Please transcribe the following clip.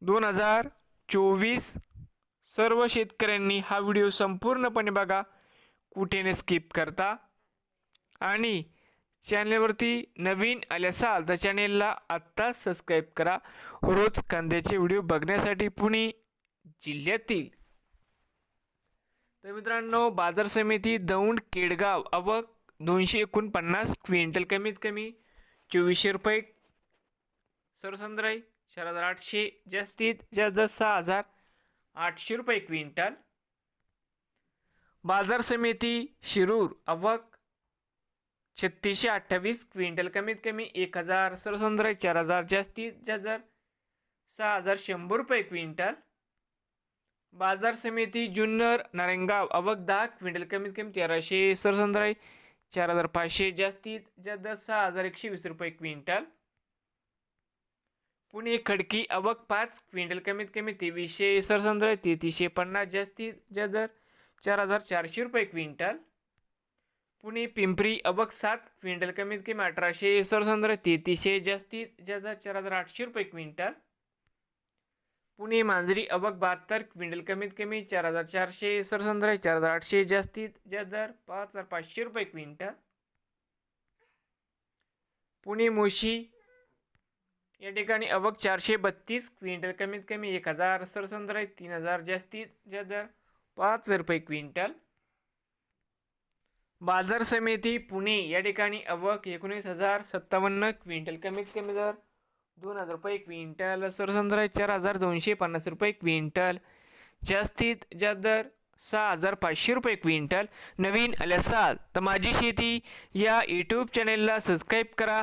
दोन हजार चोवीस सर्व शेतकऱ्यांनी हा व्हिडिओ संपूर्णपणे बघा. कुठे न स्किप करता? आणि चॅनलवरती नवीन आले असाल तर चॅनेलला आत्ताच सबस्क्राईब करा. रोज कांद्याचे व्हिडिओ बघण्यासाठी पुणे जिल्ह्यातील. तर मित्रांनो बाजार समिती दौंड केडगाव अवक दोनशे एकोणपन्नास क्विंटल कमीत कमी चोवीसशे रुपये. सरसंद्राई चार हजार आठशे जास्तीत जास्त सहा हजार आठशे रुपये क्विंटल. बाजार समिती शिरूर अवक छत्तीसशे अठ्ठावीस क्विंटल कमीत कमी एक हजार सरसंद्राई चार हजार जास्तीत जास्त सहा हजार शंभर रुपये क्विंटल. बाजार समिती जुन्नर नारायणगाव अवक दहा क्विंटल कमीत कमी तेराशे सरसंद्राई चार हजार पाचशे जास्तीत जास्त सहा हजार एकशे वीस रुपये क्विंटल. पुणे खडकी अवक पाच क्विंटल कमीत कमी तेवीसशे सरसंद्राई तेहतीसशे पन्नास जास्तीत दर चार हजार चारशे रुपये क्विंटल. पुणे पिंपरी अवक सात क्विंटल कमीत कमी अठराशे सरसंद्राई तेहतीसशे जास्तीत दर चार हजार आठशे रुपये क्विंटल. पुणे मांजरी अवक बहात्तर क्विंटल कमीत कमी चार हजार चारशे सरसंद्राई चार हजार आठशे जास्तीत जास्त दर पाच हजार पाचशे रुपये क्विंटल. पुणे मोशी या ठिकाणी अवक चारशे बत्तीस क्विंटल कमीत कमी एक हजार सरसंद्राई तीन हजार जास्तीत जास्त पाच हजार रुपये क्विंटल. बाजार समिती पुणे या ठिकाणी अवक एकोणीस हजार सत्तावन्न क्विंटल कमीत कमी दर दोन हजार रुपये क्विंटल सरसंद्राई चार हजार दोनशे पन्नास रुपये क्विंटल. जास्तीत जास्त दर सहा हजार पाचशे रुपये क्विंटल. नवीन आल्या सात तर माझी शेती या यूट्यूब चॅनेलला सबस्क्राईब करा.